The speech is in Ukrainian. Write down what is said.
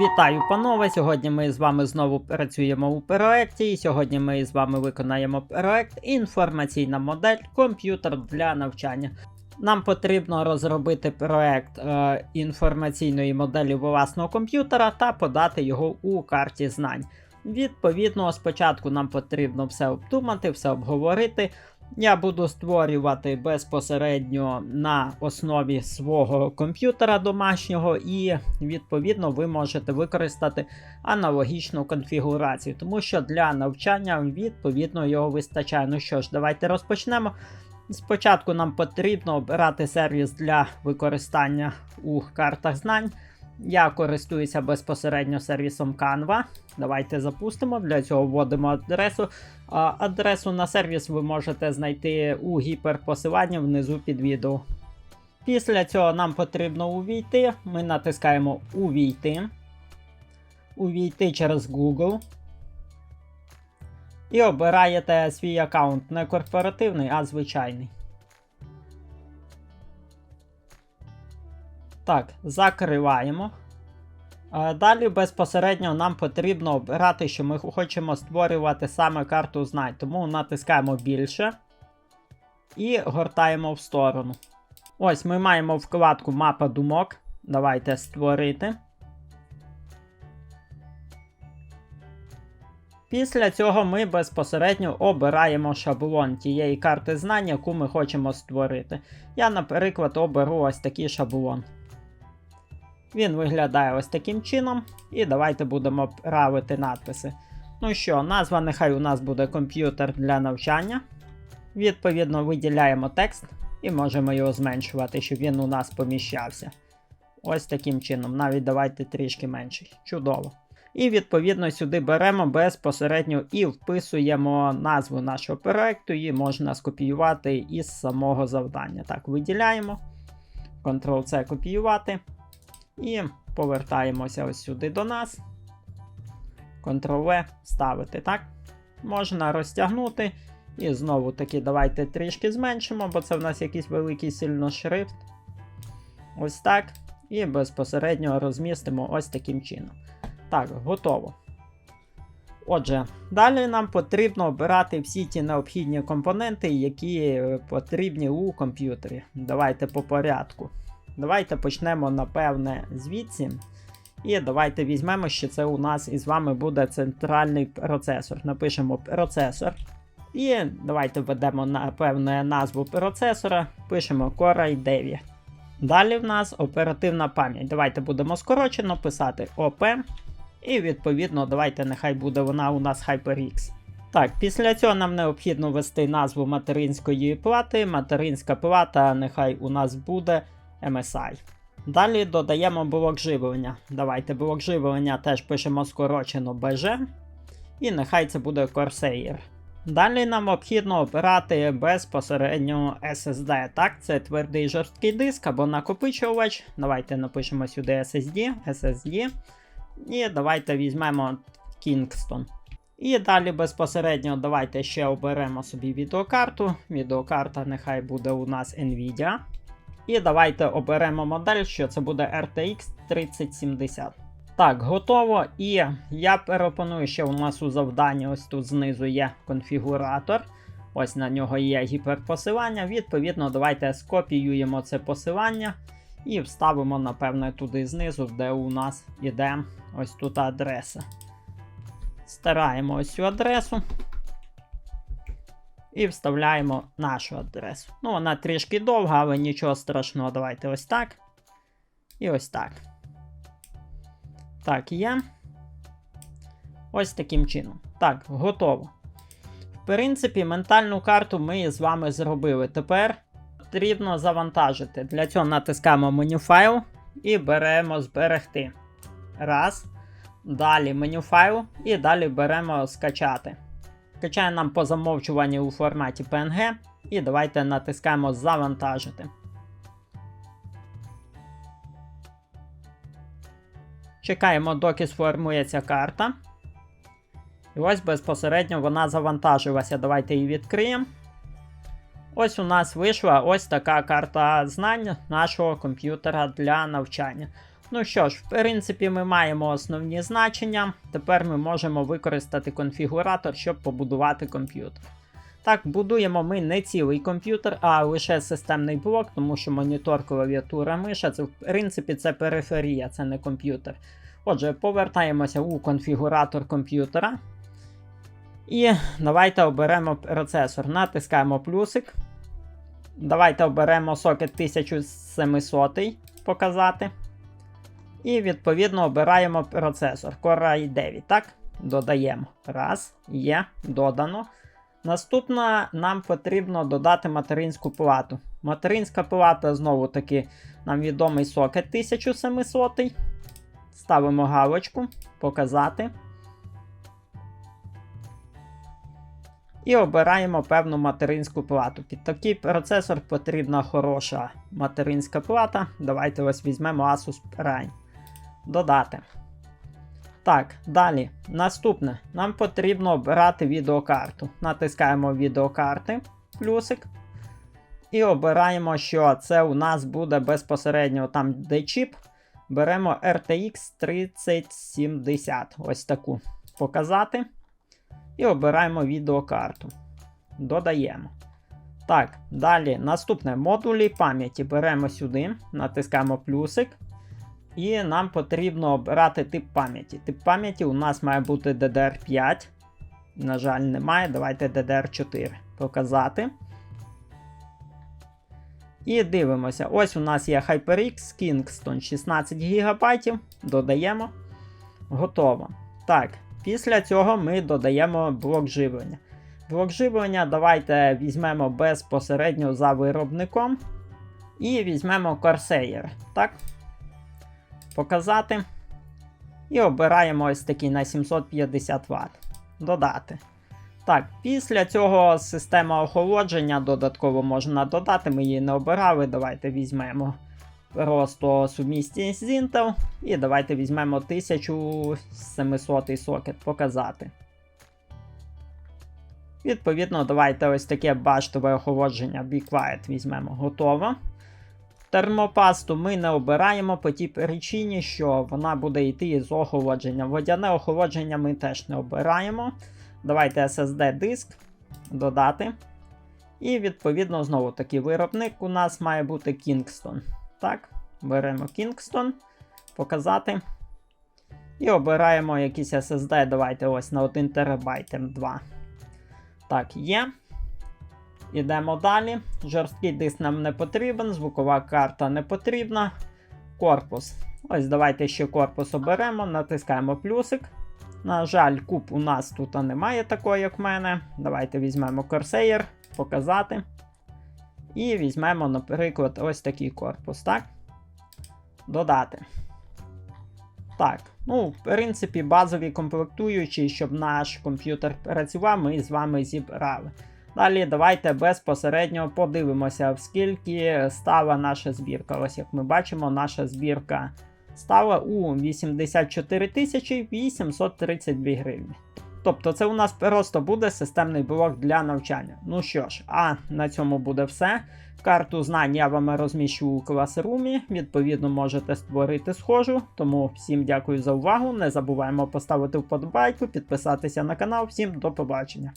Вітаю, панове! Сьогодні ми з вами знову працюємо у проєкті, і сьогодні ми з вами виконаємо проєкт інформаційна модель комп'ютер для навчання. Нам потрібно розробити проєкт е, інформаційної моделі власного комп'ютера та подати його у карті знань. Відповідно, спочатку нам потрібно все обдумати, все обговорити. Я буду створювати безпосередньо на основі свого комп'ютера домашнього, і відповідно ви можете використати аналогічну конфігурацію, тому що для навчання відповідно його вистачає. Ну що ж, давайте розпочнемо. Спочатку нам потрібно обирати сервіс для використання у картах знань. Я користуюся безпосередньо сервісом Canva. Давайте запустимо. Для цього вводимо адресу. Адресу на сервіс ви можете знайти у гіперпосиланні внизу під відео. Після цього нам потрібно увійти. Ми натискаємо Увійти. Увійти через Google. І обираєте свій аккаунт не корпоративний, а звичайний. Так, закриваємо. Далі безпосередньо нам потрібно обирати, що ми хочемо створювати саме карту знань. Тому натискаємо більше і гортаємо в сторону. Ось ми маємо вкладку Мапа думок. Давайте створити. Після цього ми безпосередньо обираємо шаблон тієї карти знань, яку ми хочемо створити. Я, наприклад, оберу ось такий шаблон. Він виглядає ось таким чином. І давайте будемо правити надписи. Ну що, назва нехай у нас буде комп'ютер для навчання. Відповідно, виділяємо текст і можемо його зменшувати, щоб він у нас поміщався. Ось таким чином. Навіть давайте трішки менший. Чудово. І відповідно сюди беремо безпосередньо і вписуємо назву нашого проекту, її можна скопіювати із самого завдання. Так, виділяємо. Ctrl-C копіювати. І повертаємося ось сюди до нас. Ctrl-V ставити, так? Можна розтягнути. І знову таки давайте трішки зменшимо, бо це в нас якийсь великий сильно шрифт. Ось так. І безпосередньо розмістимо ось таким чином. Так, готово. Отже, далі нам потрібно обирати всі ті необхідні компоненти, які потрібні у комп'ютері. Давайте по порядку. Давайте почнемо, напевне, звідси. І давайте візьмемо, що це у нас із вами буде центральний процесор. Напишемо процесор. І давайте введемо, напевне, назву процесора. Пишемо Core i9. Далі в нас оперативна пам'ять. Давайте будемо скорочено писати OP. І відповідно, давайте нехай буде вона у нас HyperX. Так, після цього нам необхідно ввести назву материнської плати. Материнська плата нехай у нас буде MSI. Далі додаємо блок живлення. Давайте блок живлення теж пишемо скорочено BG. І нехай це буде Corsair. Далі нам необхідно обирати безпосередньо SSD. Так, це твердий жорсткий диск або накопичувач. Давайте напишемо сюди SSD, SSD. І давайте візьмемо Kingston. І далі безпосередньо давайте ще оберемо собі відеокарту. Відеокарта нехай буде у нас Nvidia. І давайте оберемо модель, що це буде RTX 3070. Так, готово. І я пропоную, що у нас у завданні ось тут знизу є конфігуратор. Ось на нього є гіперпосилання. Відповідно, давайте скопіюємо це посилання і вставимо, напевне, туди знизу, де у нас іде ось тут адреса. Стираємо ось цю адресу. І вставляємо нашу адресу. Ну, вона трішки довга, але нічого страшного. Давайте ось так. І ось так. Так, є. Ось таким чином. Так, готово. В принципі, ментальну карту ми з вами зробили. Тепер потрібно завантажити. Для цього натискаємо меню файл і беремо зберегти. Раз. Далі меню файл і далі беремо скачати. Качає нам по замовчуванню у форматі PNG. І давайте натискаємо Завантажити. Чекаємо, доки сформується карта. І ось безпосередньо вона завантажилася. Давайте її відкриємо. Ось у нас вийшла ось така карта знань нашого комп'ютера для навчання. Ну що ж, в принципі, ми маємо основні значення. Тепер ми можемо використати конфігуратор, щоб побудувати комп'ютер. Так, будуємо ми не цілий комп'ютер, а лише системний блок, тому що монітор, клавіатура, миша це в принципі це периферія, це не комп'ютер. Отже, повертаємося у конфігуратор комп'ютера. І давайте оберемо процесор. Натискаємо плюсик. Давайте оберемо сокет 1700 показати. І відповідно обираємо процесор Core i9. Так, додаємо. Раз, є, додано. Наступна нам потрібно додати материнську плату. Материнська плата, знову таки, нам відомий сокет 1700. Ставимо галочку, показати. І обираємо певну материнську плату. Під такий процесор потрібна хороша материнська плата. Давайте ось візьмемо Asus Prime. Додати. Так, далі. Наступне. Нам потрібно обирати відеокарту. Натискаємо відеокарти, плюсик. І обираємо, що це у нас буде безпосередньо там, де чіп. Беремо RTX 3070. Ось таку показати. І обираємо відеокарту. Додаємо. Так, далі наступне модулі пам'яті. Беремо сюди, натискаємо плюсик. І нам потрібно обрати тип пам'яті. Тип пам'яті у нас має бути DDR5. На жаль, немає. Давайте DDR4 показати. І дивимося. Ось у нас є HyperX Kingston 16 ГБ. Додаємо. Готово. Так, після цього ми додаємо блок живлення. Блок живлення давайте візьмемо безпосередньо за виробником. І візьмемо Corsair. Так. Показати. І обираємо ось такий на 750 Вт. Додати. Так, після цього система охолодження додатково можна додати. Ми її не обирали. Давайте візьмемо просто сумісність з Intel. І давайте візьмемо 1700 сокет показати. Відповідно, давайте ось таке баштове охолодження Be Quiet візьмемо. Готово. Термопасту ми не обираємо по тій причині, що вона буде йти з охолодження. Водяне охолодження ми теж не обираємо. Давайте SSD диск додати. І відповідно, знову таки виробник у нас має бути Kingston. Так, беремо Kingston, показати. І обираємо якийсь SSD. Давайте ось на 1 ТБ M2. Так, є. Ідемо далі. Жорсткий диск нам не потрібен, звукова карта не потрібна. Корпус. Ось давайте ще корпус оберемо, натискаємо плюсик. На жаль, куб у нас тут немає такої, як в мене. Давайте візьмемо Corsair, показати. І візьмемо, наприклад, ось такий корпус, так? Додати. Так, ну, в принципі, базові комплектуючі, щоб наш комп'ютер працював, ми з вами зібрали. Далі давайте безпосередньо подивимося, скільки стала наша збірка. Ось як ми бачимо, наша збірка стала у 84 832 гривні. Тобто це у нас просто буде системний блок для навчання. Ну що ж, а на цьому буде все. Карту знань я вам розміщу у класрумі, відповідно, можете створити схожу. Тому всім дякую за увагу. Не забуваємо поставити вподобайку, підписатися на канал. Всім до побачення.